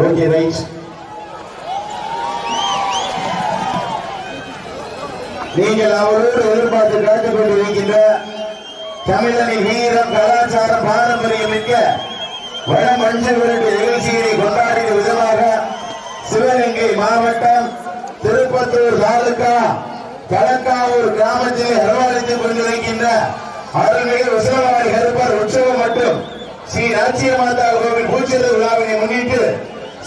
Okay right நீங்கள் அவரோடு எதிர்பார்த்து காத்துக் கொண்டிருக்கின்ற தமிழனின் வீரம் கலாச்சாரம் பாரம்பரியம் மிக்க வட மஞ்சள் நிகழ்ச்சியை கொண்டாடிய விதமாக சிவகங்கை மாவட்டம் திருப்பத்தூர் தாலுகா கலக்காவூர் கிராமத்தில் அரவணைத்துக் கொண்டிருக்கின்ற அருள்மிகு விசலவாடி கருப்பர் உற்சவம் மற்றும் ஸ்ரீ நாச்சிய மாதா கோவில் பூச்செது விழாவினை முன்னிட்டு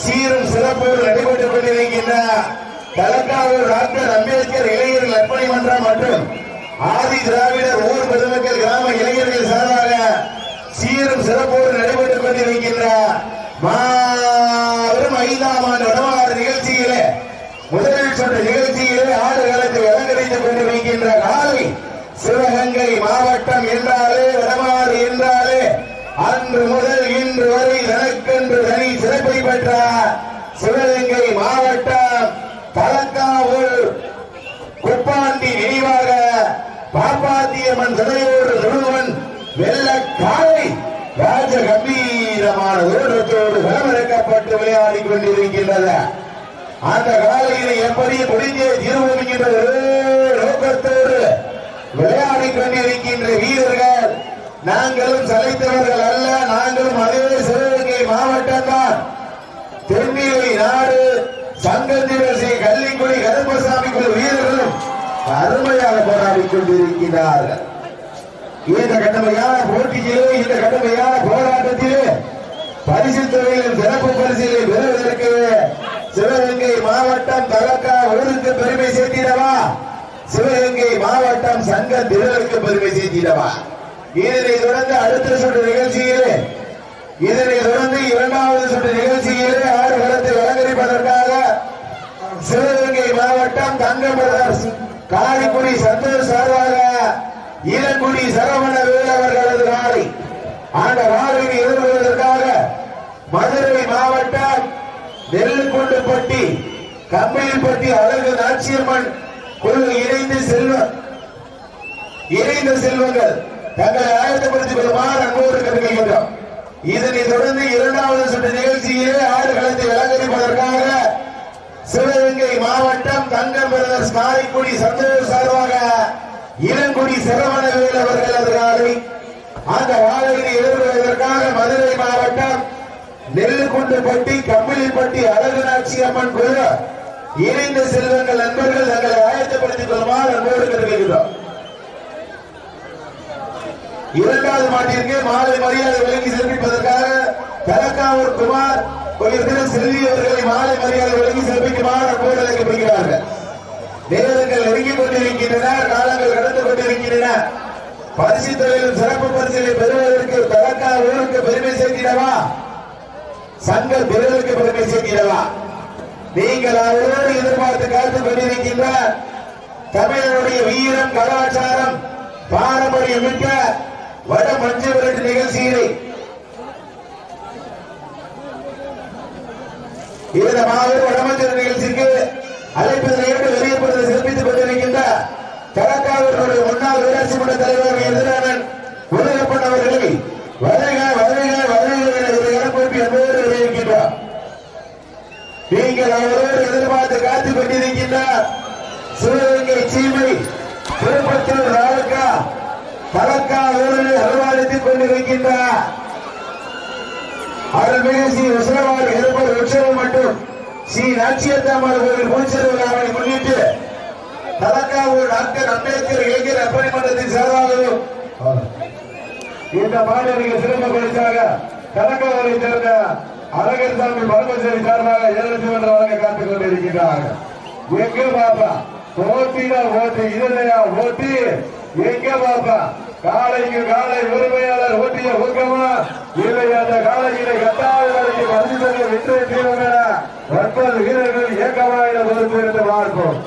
சீரும் சிறப்போடு நடைபெற்றுக் கொண்டிருக்கின்ற கலக்காவூர் டாக்டர் அம்பேத்கர் இளைஞர்கள் நற்பணி மன்றம் மற்றும் ஆதி திராவிடர் ஊர் பொதுமக்கள் கிராம இளைஞர்கள் சார்பாக சீரும் சிறப்போடு நடைபெற்றுக் கொண்டிருக்கின்ற மாபெரும் ஐந்தாம் ஆண்டு வடமாறு நிகழ்ச்சியிலே முதலில் சொன்ன நிகழ்ச்சியிலே ஆறு காலத்தை அலங்கரித்துக் கொண்டிருக்கின்ற சிவகங்கை மாவட்டம் என்றாலே வடமாறு என்றாலே அன்று முதல் இன்று வரை தனக்கென்று தனி சிறப்பை பெற்ற சிவகங்கை மாவட்டம் தலக்காவூர் குப்பாண்டி நினைவாக பாப்பாத்தியம்மன் சிலையோடு தொழுவன் வெள்ளக்காலை ராஜ கம்பீரமான தோற்றத்தோடு களமிறக்கப்பட்டு விளையாடி கொண்டிருக்கின்றது அந்த காலையினை எப்படி முடிஞ்சே தீர்வு என்கின்ற ஒரே நோக்கத்தோடு விளையாடி கொண்டிருக்கின்ற வீரர்கள் நாங்களும் சலைத்தவர்கள் அல்ல நாங்களும் அதே சிவகங்கை மாவட்டம் தான் தென்னிலை நாடு சங்கத்திரசி கள்ளிக்குடி கருப்பசாமி குழு வீரர்களும் அருமையாக போராடி கொண்டிருக்கிறார்கள் இந்த கடுமையான போட்டியிலே இந்த கடுமையான போராட்டத்திலே பரிசு தொகையில் சிறப்பு பரிசிலை பெறுவதற்கு சிவகங்கை மாவட்டம் தலக்கா ஊருக்கு பெருமை சேர்த்திடவா? சிவகங்கை மாவட்டம் சங்க திரளுக்கு பெருமை சேர்த்திடவா இதனை தொடர்ந்து அடுத்த சுற்று நிகழ்ச்சியிலே இதனை தொடர்ந்து இரண்டாவது சுற்று நிகழ்ச்சியிலே ஆறு களத்தை அலங்கரிப்பதற்காக சிவகங்கை மாவட்டம் தங்கம் காரைக்குடி சந்தோஷ் சார்பாக ஈரக்குடி சரவண வேலவர்களது நாளை அந்த வாழ்வை எதிர்கொள்வதற்காக மதுரை மாவட்டம் நெல்லுக்குண்டுப்பட்டி கம்பிலிப்பட்டி அழகு நாச்சியம்மன் குழு இணைந்து செல்வ இணைந்த செல்வங்கள். தங்களை ஆயத்தப்படுத்திக் கொள்ளுமாறு அன்போடு கருதுகின்றோம் இதனைத் தொடர்ந்து இரண்டாவது சுற்று நிகழ்ச்சியிலே ஆறு களத்தை அலங்கரிப்பதற்காக சிவகங்கை மாவட்டம் தங்கம் பிரதர்ஸ் காரைக்குடி சந்தோஷ் சார்பாக இளங்குடி சிரவணவேல் அவர்கள் அதிகாரி அந்த வாழையினை எதிர்கொள்வதற்காக மதுரை மாவட்டம் நெல்லுக்குண்டுப்பட்டி கம்பிலிப்பட்டி அழகுநாச்சி அம்மன் குழு இணைந்த செல்வங்கள் நண்பர்கள் தங்களை ஆயத்தப்படுத்திக் கொள்ளுமாறு அன்போடு கேட்டுக்கொள்கிறோம் இரண்டாவது மாட்டிற்கு மாலை மரியாதை விலகி சிறப்பிப்பதற்காக கலக்காவூர் குமார் கோயில் செல்வி அவர்களை மாலை மரியாதை விலங்கி சிறப்பிக்குமாறு அன்போடு அழைக்கப்படுகிறார்கள். நேரங்கள் நெருங்கிக் கொண்டிருக்கின்றன காலங்கள் கடந்து கொண்டிருக்கின்றன. பரிசு தொழிலும் சிறப்பு பரிசிலை பெறுவதற்கு தலக்கா ஊருக்கு பெருமை சேர்க்கிறவா சங்க பெறுவதற்கு பெருமை சேர்க்கிறவா நீங்கள் அவரோடு எதிர்பார்த்து காத்து கொண்டிருக்கின்ற தமிழனுடைய வீரம் கலாச்சாரம் பாரம்பரியம் மிக்க வட மஞ்சு விரட்டு நிகழ்ச்சியினை இந்த மாபெரும் வடமஞ்சள் நிகழ்ச்சிக்கு அழைப்பதை ஏற்று வெளியப்படுவதை சிறப்பித்துக் கொண்டிருக்கின்ற கலக்காவினுடைய முன்னாள் ஊராட்சி மன்ற தலைவர் எதிரான உலகப்பன் அவர்களை வருக நீங்கள் அவரோடு எதிர்பார்த்து காத்துக் கொண்டிருக்கின்றார். சிவகங்கை சீமை திருப்பத்தூர் ராவுக்கா கலக்கா ஊரில் அலுவலித்துக் கொண்டிருக்கின்றார். அருள்மிகு ஸ்ரீ உசரவாடி இருப்பர் உற்சவம் மற்றும் ஸ்ரீ நாச்சியத்தாமர் கோவில் பூச்செரு விழாவை முன்னிட்டு தலக்காவூர் டாக்டர் அம்பேத்கர் இளைஞர் அப்பணி மன்றத்தின் சார்பாகவும் இந்த மாணவர்கள் சிறப்பு பரிசாக தலக்காவூரை சேர்ந்த அழகர் சாமி பரமசேரி சார்பாக ஏழு மன்ற வழங்க காத்துக் கொண்டிருக்கிறார்கள் எங்க பாப்பா? போட்டினா ஓட்டி இல்லையா ஓட்டி எங்க பாப்பா? காலைக்கு காலை உரிமையாளர் ஓட்டிய ஊக்கமா? இல்லை அந்த காலையிலே கட்டாய வரைக்கும் மருந்துகளை விட்டு தீர்வுகள ஒன்பது வீரர்கள் இயக்கமாக பொறுப்பு இருந்து பார்ப்போம்.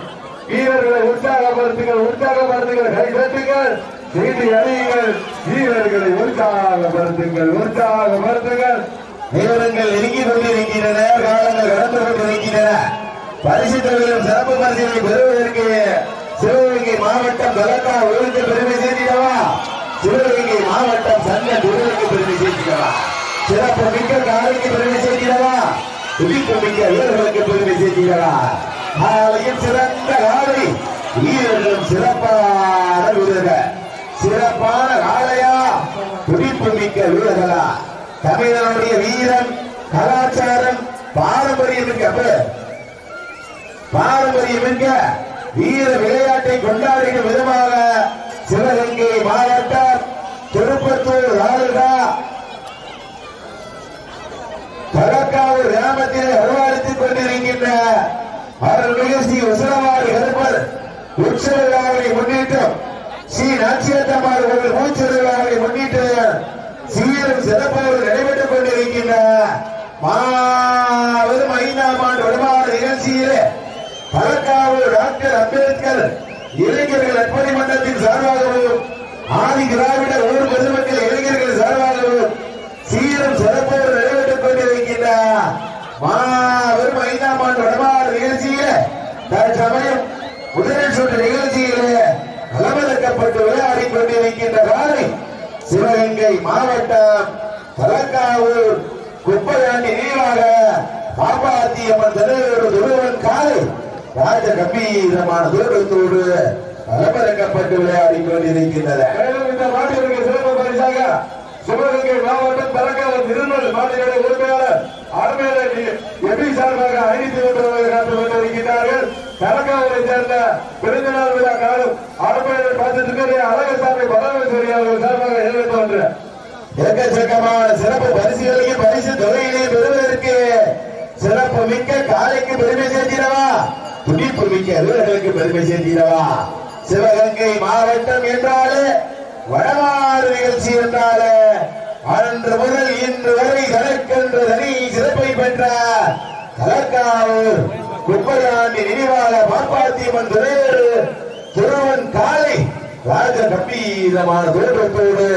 வீரர்களை உற்சாகப்படுத்துங்கள் உற்சாகப்படுத்துங்கள் கை தட்டுங்கள் செய்தி அறியுங்கள் வீரர்களை உற்சாகப்படுத்துங்கள் உற்சாகப்படுத்துங்கள். விவரங்கள் நெருங்கி கொண்டிருக்கின்றன காலங்கள் கடந்து கொண்டிருக்கின்றன பரிசு தொகையிலும் சிறப்பு பரிசுகளை பெறுவதற்கு சிவகங்கை மாவட்டம் கலக்கா ஊருக்கு பெருமை சேர்த்திடவா? சிவகங்கை மாவட்டம் சங்க துறைக்கு பெருமை சேர்க்கிறவா சிறப்பு மிக்க காலைக்கு பெருமை சேர்க்கிறவா துடிப்பு மிக்க வீரர்களுக்கு பெருமை சேர்க்கிறவா காலையில் சிறந்த காலை வீரர்களும் சிறப்பான வீரர்கள். சிறப்பான காலையா துடிப்பு மிக்க வீரர்களா? தமிழனுடைய வீரம் கலாச்சாரம் பாரம்பரியம் மிக்க அப்ப பாரம்பரியம் மிக்க வீர விளையாட்டை கொண்டாடிடும் விதமாக சிவகங்கை மாவட்டம் திருப்பத்தூர் தாலுகா தலக்காவூர் கிராமத்திலே வருவாளித்துக் கொண்டிருக்கின்ற அருள்மிகு ஸ்ரீ உசலவாரி கருப்பர் உற்சவ விழாவை முன்னிட்டு ஸ்ரீ நாச்சியத்தம்மாள் கோவில் மூச்சு விழாவை முன்னிட்டு சீரும் சிறப்போடு நடைபெற்றுக் கொண்டிருக்கின்ற மாபெரும் ஐந்தாம் ஆண்டு வருமான நிகழ்ச்சியிலே தலக்காவூர் டாக்டர் அம்பேத்கர் இளைஞர்கள் அற்பணி மன்றத்தின் சார்பாகவும் ஆதி திராவிட ஊர் பொதுமக்கள் இளைஞர்கள் சார்பாகவும் சீரும் சிறப்போடு நடைபெற்றுக் கொண்டிருக்கின்ற மாபெரும் ஐந்தாம் ஆண்டு வடமாறு நிகழ்ச்சியிலே தற்சமயம் முதலில் சுற்று நிகழ்ச்சியிலே அலமதிக்கப்பட்டு விளையாடிக் கொண்டிருக்கின்ற காலை சிவகங்கை மாவட்டம் தலக்காவூர் குப்பையாண்டி நினைவாக பாப்பாத்தியம்மன் தலைவர் துருவன் காலை ராஜ கம்பீரமான தூரத்தோடு அலமதிக்கப்பட்டு விளையாடிக் கொண்டிருக்கின்றன. இந்த மாட்டிற்கு சிறப்பு பரிசாக சிவகங்கை மாவட்டம் தலக்காவல் நிர்மல் மாநில உரிமையாளர் அருமையாளர் எபி சார்பாக ஐநூத்தி ஒன்று காத்துக் கொண்டிருக்கிறார்கள் தலக்காவலை சேர்ந்த பிறந்தநாள் விழா காலம் அருமையாளர் பார்த்துட்டு அழகசாமி பரமேஸ்வரி அவர்கள் சார்பாக எழுபத்தி ஒன்று எக்கச்சக்கமான சிறப்பு பரிசுகளையும் பரிசு தொகையினையும் பெறுவதற்கு சிறப்பு மிக்க காலைக்கு பெருமை சேர்த்திடவா துடிப்பு மிக்க வீரர்களுக்கு பெருமை சேர்த்திடவா சிவகங்கை மாவட்டம் என்றாலே வடமாறு நிகழ்ச்சி என்றாலே அன்று முதல் இன்று வரை தனக்கென்று தனி சிறப்பை பெற்ற தலக்காவூர் குப்பையாண்டி நினைவாக பாப்பாத்தியம்மன் துறையோடு திருவன் காலை ராஜ கம்பீரமான தோற்றத்தோடு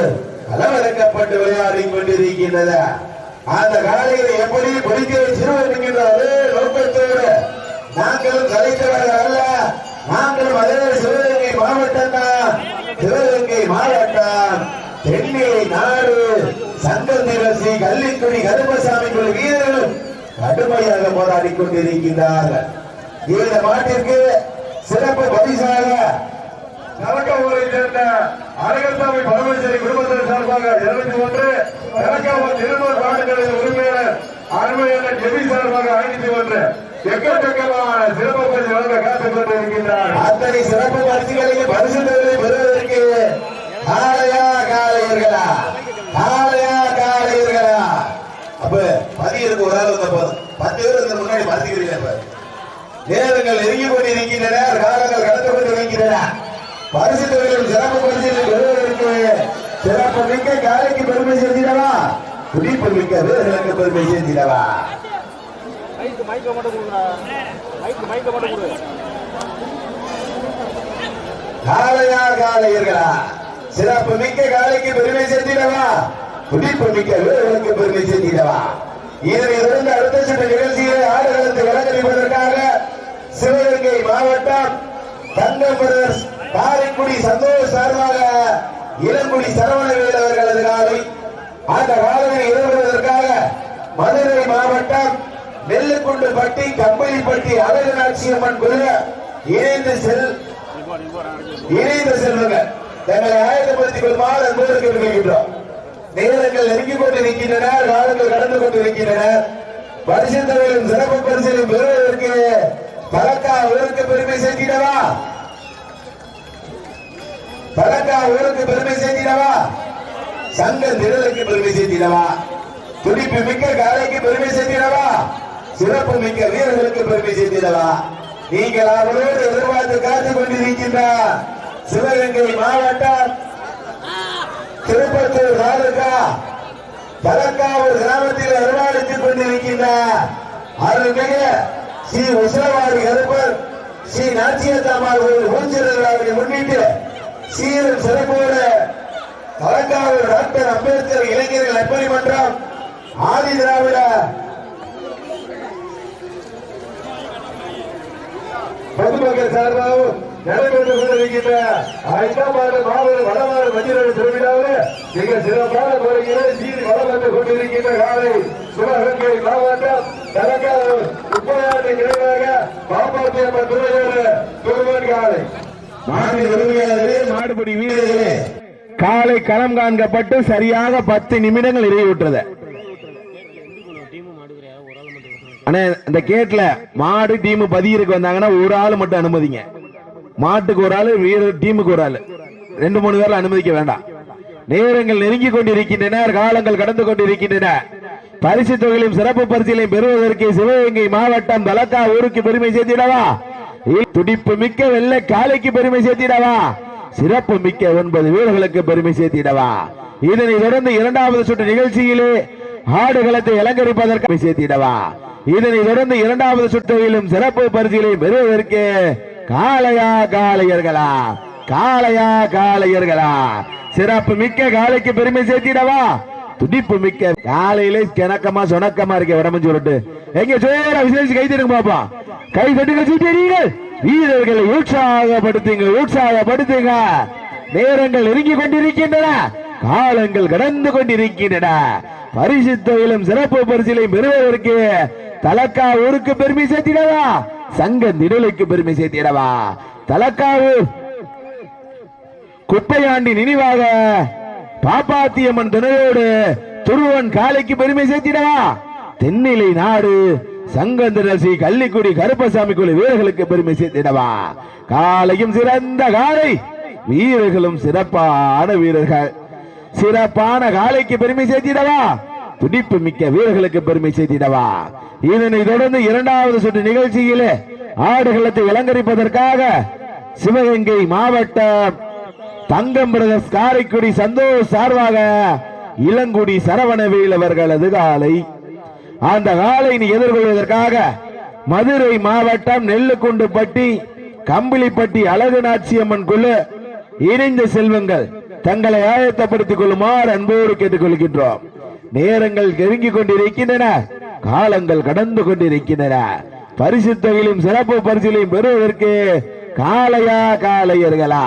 அளவிறக்கப்பட்டு விளையாடி கொண்டிருக்கின்றது அந்த காலையில எப்படி பொறிக்க சிறுவர் என்கின்ற அதே நோக்கத்தோடு நாங்களும் கலைத்தவர்கள் அல்ல நாங்களும் அதே சிவகங்கை மாவட்டம் தான் சிவகங்கை மாவட்டம் தென்னிலை நாடு சங்கல் நிகழ்ச்சி கள்ளிக்குடி கருப்பசாமி குழு வீரர்களும் கடுமையாக போராடி கொண்டிருக்கின்றார்கள். இந்த மாட்டிற்கு சிறப்பு பரிசாக கலக்க ஊரை சேர்ந்த அழகசாமி பரமேஸ்வரி குடும்பத்தின் சார்பாக இருபத்தி ஒன்று கலக்காவூர் நிர்மல் மாநில உரிமையாளர் அருமையான எபி சார்பாக ஐநூத்தி ஒன்று. எக்கச்சக்கமான சிறப்பு பரிசு வழங்க காத்துக் கொண்டிருக்கின்றார் அத்தனை சிறப்பு பரிசுகளையும் பரிசுகளை பெறுவதற்கு காளையா காலையர்களா காளையா பதியிருக்கு ஒரு ஆள் வந்த போதும் பத்து பேர் இந்த முன்னாடி பார்த்துக்கிறீங்க இப்ப? நேரங்கள் நெருங்கி கொண்டிருக்கின்றன காலங்கள் கடந்து கொண்டிருக்கின்றன பரிசு தொகையிலும் சிறப்பு பரிசீலனை பெறுவதற்கு சிறப்பு மிக்க காலைக்கு பெருமை சேர்த்திடவா? குடிப்பு மிக்க வீரர்களுக்கு பெருமை சேர்த்திடவா? காலையா காலையர்களா? சிறப்பு மிக்க காலைக்கு பெருமை சேர்த்திடவா? குடிப்பு மிக்க வீரர்களுக்கு பெருமை சேர்த்திடவா? இதில் இருந்து அடுத்த சுற்று நிகழ்ச்சிகளை ஆடுகளுக்கு வழங்கப்படுவதற்காக சிவகங்கை மாவட்டம் தங்கம் பிரதர்ஸ் காரைக்குடி சந்தோஷ் சார்பாக இளங்குடி சரவணவேல் அவர்களது காலை அந்த காலையில் இடம்பெறுவதற்காக மதுரை மாவட்டம் நெல்லுக்குண்டு பட்டி கம்பளிப்பட்டி அழகநாட்சியம்மன் குதிரை இணைந்து செல் இணைந்து செல்வங்க தங்களை ஆயத்தப்படுத்திக் கொள்ளுமாறு அன்போடு கேட்டுக்கொள்கின்றோம். நேரங்கள் நெருங்கிக் கொண்டு இருக்கின்றன காலங்கள் கடந்து கொண்டிருக்கின்றன பரிசு தொகையிலும் சிறப்பு பரிசிலும் பெறுவதற்கு பலக்கா ஊருக்கு பெருமை சேர்த்திடவா? பலக்கா ஊருக்கு பெருமை சேர்த்திடவா? சங்க நிழலுக்கு பெருமை சேர்த்திடவா? துடிப்பு மிக்க காலைக்கு பெருமை சேர்த்திடவா? சிறப்பு மிக்க வீரர்களுக்கு பெருமை சேர்த்திடவா? நீங்கள் அவரோடு எதிர்பார்த்து காத்துக் கொண்டிருக்கின்ற சிவகங்கை மாவட்டம் திருப்பத்தூர் தாலுகா தலக்காவூர் கிராமத்தில் அருவாளித்துக் கொண்டிருக்கின்ற அருள்மிகு ஸ்ரீ உசலவாரி கருப்பர் ஸ்ரீ நாச்சியத்தம்மாள் கோயில் முன்னிட்டு சீரும் சிறப்போடு தலக்காவூர் டாக்டர் அம்பேத்கர் இளைஞர்கள் நற்பணி மன்றம் ஆதி திராவிட பொதுமக்கள் சார்பாகவும் நடைபெற்று கொண்டிருக்கின்ற ஐந்தாம் மாவட்ட வடமாறு மஞ்சள் திருவிழாவில் மிக சிறப்பான முறையிலே சீர் வளம் வந்து கொண்டிருக்கின்ற காலை சிவகங்கை மாவட்டம் தலக்காவூர் முப்பதாண்டு நினைவாக பாப்பாத்தியம்மன் துறையோடு துருவன் காலை. மாடு உரிமையாளர்களே மாடுபிடி வீரர்களே. காலை களம் காண்கப்பட்டு சரியாக பத்து நிமிடங்கள் நிறைவுற்றது அண்ணே இந்த கேட்ல மாடு டீம் பதியிருக்கு வந்தாங்கன்னா ஒரு ஆள் மட்டும் அனுமதிங்க. மாட்டுக்கு ஒரு ஆளு வீரர் டீமுக்கு ஒரு ஆளு. ரெண்டு மூணு பேர்ல அனுமதிக்க வேண்டாம். நேரங்கள் நெருங்கி கொண்டிருக்கின்றன காலங்கள் கடந்து கொண்டிருக்கின்றன. பரிசு தொகையிலும் சிறப்பு பரிசிலையும் பெறுவதற்கு சிவகங்கை மாவட்டம் தலக்கா ஊருக்கு பெருமை சேர்த்திடவா? துடிப்பு மிக்க வெள்ளை காலைக்கு பெருமை சேர்த்திடவா? சிறப்பு மிக்க ஒன்பது வீரர்களுக்கு பெருமை சேர்த்திடவா? இதனை தொடர்ந்து இரண்டாவது சுற்று நிகழ்ச்சியிலே ஆடுகளத்தை அலங்கரிப்பதற்கு சேர்த்திடவா? இதனை தொடர்ந்து இரண்டாவது சுற்றிலும் சிறப்பு பரிசுகளையும் பெறுவதற்கு காளையா காளையர்களா காளையா காளையர்களா. சிறப்பு மிக்க காளைக்கு பெருமை சேர்த்திடவா? துடிப்பு மிக்க காலையிலே கிணக்கமா சொணக்கமா இருக்க உடம்பு சொல்லிட்டு எங்க சோர விசேஷி கை தருங்க பாப்பா. கை தட்டுங்க சீட்டீர்கள் வீரர்களை உற்சாகப்படுத்துங்க உற்சாகப்படுத்துங்க. நேரங்கள் நெருங்கி கொண்டிருக்கின்றன. காலங்கள் கடந்து கொண்டிருக்கின்றன. பரிசு தொழிலும் சிறப்பு பரிசிலையும் பெறுவதற்கு தலக்கா ஊருக்கு பெருமை சேர்த்திடவா? சங்க நிழலுக்கு பெருமை சேர்த்திடவா? தலக்காவு குப்பையாண்டி நினைவாக பாப்பாத்தியம்மன் துணையோடு துருவன் காலைக்கு பெருமை சேர்த்திடவா? தென்னிலை நாடு சங்கந்திரசி கள்ளிக்குடி கருப்பசாமி குழு வீரர்களுக்கு பெருமை சேர்த்திடவா? காலையும் சிறந்த காலை வீரர்களும் சிறப்பான வீரர்கள். சிறப்பான காலைக்கு பெருமை சேர்த்திடவா? துடிப்பு மிக்க வீரர்களுக்கு பெருமை சேர்த்திடவா? இதனை தொடர்ந்து இரண்டாவது சுற்று நிகழ்ச்சியிலே ஆடுகளத்தை இலங்கரிப்பதற்காக சிவகங்கை மாவட்டம் தங்கம் பிரதர்ஸ் காரைக்குடி சந்தோஷ் சார்பாக இளங்குடி சரவணவேல் அவர்களது காலை. அந்த காலையினை எதிர்கொள்வதற்காக மதுரை மாவட்டம் நெல்லுக்குண்டுப்பட்டி கம்பிளிப்பட்டி அழகு நாச்சியம்மன் குழு இணைந்த செல்வங்கள். தங்களை ஆயத்தப்படுத்திக் கொள்ளுமாறு அன்போடு கேட்டுக்கொள்கின்றோம். நேரங்கள் நெருங்கிக் கொண்டிருக்கின்றன. காலங்கள் கடந்து கொண்டிருக்கின்றன. பரிசுத்தகையிலும் சிறப்பு பரிசுகளையும் பெறுவதற்கு காளையா காளையர்களா?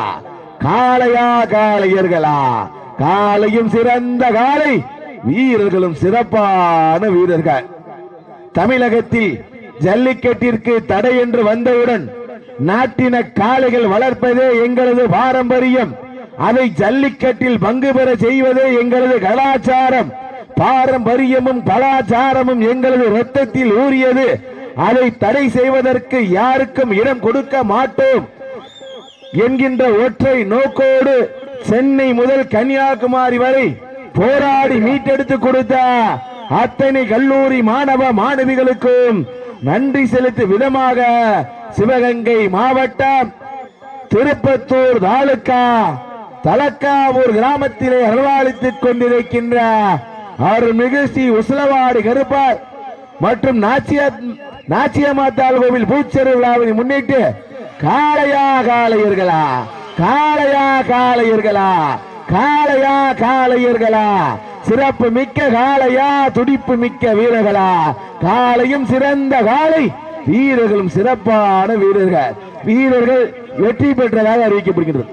காளையா காளையர்களா? காலையும் சிறந்த காலை வீரர்களும் சிறப்பான வீரர்கள். தமிழகத்தில் ஜல்லிக்கட்டிற்கு தடை என்று வந்தவுடன் நாட்டின காளைகள் வளர்ப்பதே எங்களது பாரம்பரியம். அதை ஜல்லிக்கட்டில் பங்கு பெற செய்வதே எங்களது கலாச்சாரம். பாரம்பரியமும் கலாச்சாரமும் எங்களது ரத்தத்தில் ஊறியது. அதை தடை செய்வதற்கு யாருக்கும் இடம் கொடுக்க மாட்டோம் என்கின்ற ஒற்றை நோக்கோடு சென்னை முதல் கன்னியாகுமரி வரை போராடி மீட்டெடுத்து கொடுத்த அத்தனை கல்லூரி மாணவ மாணவிகளுக்கும் நன்றி செலுத்தும் விதமாக சிவகங்கை மாவட்டம் திருப்பத்தூர் தாலுக்கா தலக்காவூர் கிராமத்திலே அலுவலித்துக் கொண்டிருக்கின்ற அருள்மிகு ஸ்ரீ உசலவாடி கருப்பார். மற்றும் நாச்சியா நாச்சியம்மாத்தாள் கோவில் பூச்செரு விழாவினை முன்னிட்டு காளையா காளையர்களா காளையா காளையர்களா காளையா காளையர்களா சிறப்பு மிக்க காளையா துடிப்பு மிக்க வீரர்களா காளையும் சிறந்த காளை வீரர்களும் சிறப்பான வீரர்கள். வீரர்கள் வெற்றி பெற்றதாக அறிவிக்கப்படுகிறது